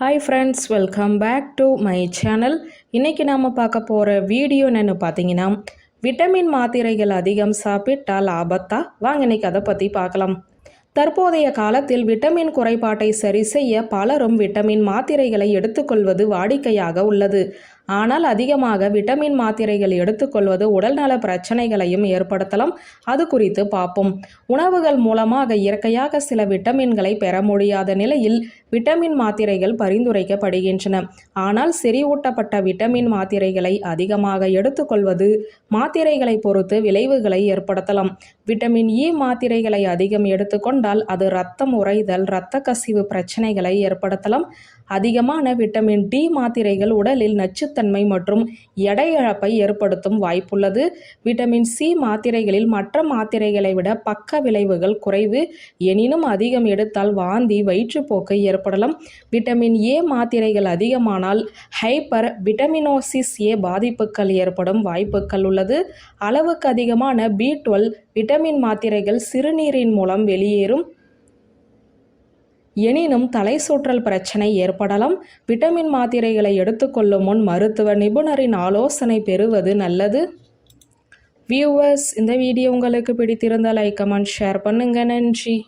Hi friends welcome back to my channel இன்றைக்கி நாம் பார்க்க போகிற வீடியோ என்னென்னு பார்த்தீங்கன்னா விட்டமின் மாத்திரைகள் அதிகம் சாப்பிட்டால் ஆபத்தா வாங்க இன்னைக்கு அதை பற்றி பார்க்கலாம். தற்போதைய காலத்தில் விட்டமின் குறைபாட்டை சரி செய்ய பலரும் விட்டமின் மாத்திரைகளை எடுத்துக்கொள்வது வாடிக்கையாக உள்ளது. ஆனால் அதிகமாக விட்டமின் மாத்திரைகள் எடுத்துக்கொள்வது உடல்நல பிரச்சனைகளையும் ஏற்படுத்தலாம். அது குறித்து பார்ப்போம். உணவுகள் மூலமாக இயற்கையாக சில விட்டமின்களை பெற முடியாத நிலையில் விட்டமின் மாத்திரைகள் பரிந்துரைக்கப்படுகின்றன. ஆனால் செறிவூட்டப்பட்ட விட்டமின் மாத்திரைகளை அதிகமாக எடுத்துக்கொள்வது மாத்திரைகளை பொறுத்து விளைவுகளை ஏற்படுத்தலாம். விட்டமின் இ மாத்திரைகளை அதிகம் எடுத்துக்கொண்டால் அது இரத்தம் உறைதல் இரத்த கசிவு பிரச்சனைகளை ஏற்படுத்தலாம். அதிகமான விட்டமின் டி மாத்திரைகள் உடலில் நச்சுத்தன்மை மற்றும் எடை இழப்பை ஏற்படுத்தும் வாய்ப்புள்ளது. விட்டமின் சி மாத்திரைகளில் மற்ற மாத்திரைகளை விட பக்க விளைவுகள் குறைவு. எனினும் அதிகம் எடுத்தால் வாந்தி வயிற்றுப்போக்கு ஏற்படலாம். விட்டமின் ஏ மாத்திரைகள் அதிகமானால் ஹைப்பர் விட்டமினோசிஸ் ஏ பாதிப்புகள் ஏற்படும் வாய்ப்புகள் உள்ளது. அளவுக்கு அதிகமான பி டுவெல் விட்டமின் மாத்திரைகள் சிறுநீரின் மூலம் வெளியேறும். எனினும் தலை சுற்றல் பிரச்சனை ஏற்படலாம். விட்டமின் மாத்திரைகளை எடுத்துக்கொள்ளும் முன் மருத்துவ நிபுணரின் ஆலோசனை பெறுவது நல்லது. வியூவர்ஸ் இந்த வீடியோ உங்களுக்கு பிடித்திருந்தால் லைக் கமெண்ட் ஷேர் பண்ணுங்கள் நன்றி.